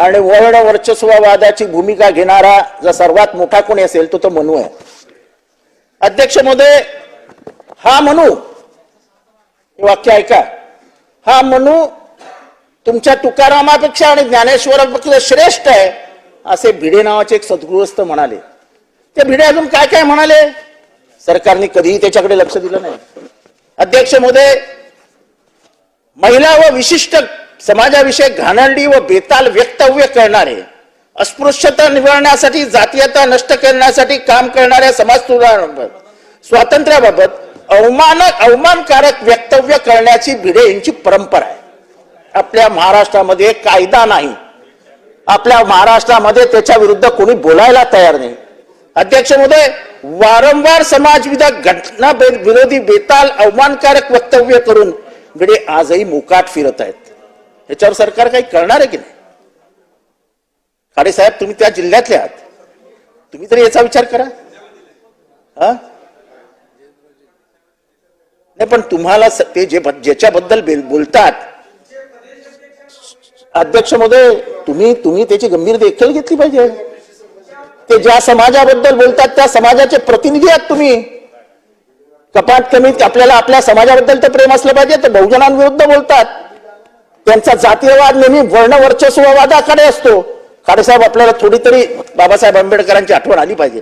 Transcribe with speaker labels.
Speaker 1: आणि वर्ण वर्चस्ववादाची भूमिका घेणारा जर सर्वात मोठा कोणी असेल तो तो मनू आहे. अध्यक्ष महोदय हा मनू वाक्य ऐका. हा मनू तुमच्या तुकारामापेक्षा आणि ज्ञानेश्वरापेक्षा श्रेष्ठ आहे असे भिडे नावाचे एक सद्गृहस्थ म्हणाले. ते भिडे अजून काय काय म्हणाले? सरकारने कधीही त्याच्याकडे लक्ष दिलं नाही. अध्यक्ष महोदय महिला व विशिष्ट समाजाविषयी घाणंडी व बेताल वक्तव्य करणारे अस्पृश्यता निवडण्यासाठी जातीयता नष्ट करण्यासाठी काम करणाऱ्या समाज सुधारणाबाबत स्वातंत्र्याबाबत अवमानक अवमानकारक वक्तव्य करण्याची भिडे यांची परंपरा आहे. आपल्या महाराष्ट्रामध्ये कायदा नाही. आपल्या महाराष्ट्रामध्ये त्याच्या विरुद्ध कोणी बोलायला तयार नाही. अध्यक्ष महोदय वारंवार समाजविधाक घटना विरोधी बेताल अवमानकारक वक्तव्य करून भिडे आजही मोकाट फिरत आहेत. याच्यावर सरकार काही करणार आहे की नाही? काडे साहेब तुम्ही त्या जिल्ह्यातले आहात. तुम्ही तरी याचा विचार करा. हा? नाही पण तुम्हाला ते जे ज्याच्याबद्दल बोलतात. अध्यक्ष महोदय तुम्ही तुम्ही त्याची गंभीर देखील घेतली पाहिजे. ते ज्या समाजाबद्दल बोलतात त्या समाजाचे प्रतिनिधी आहात तुम्ही. कपात कमीत आपल्याला आपल्या समाजाबद्दल तर प्रेम असलं पाहिजे तर बहुजनांविरुद्ध बोलतात. त्यांचा जातीयवाद नेहमी वर्णवर्चस्ववादाकडे असतो. खाडेसाहेब आपल्याला थोडी तरी बाबासाहेब आंबेडकरांची आठवण आली पाहिजे.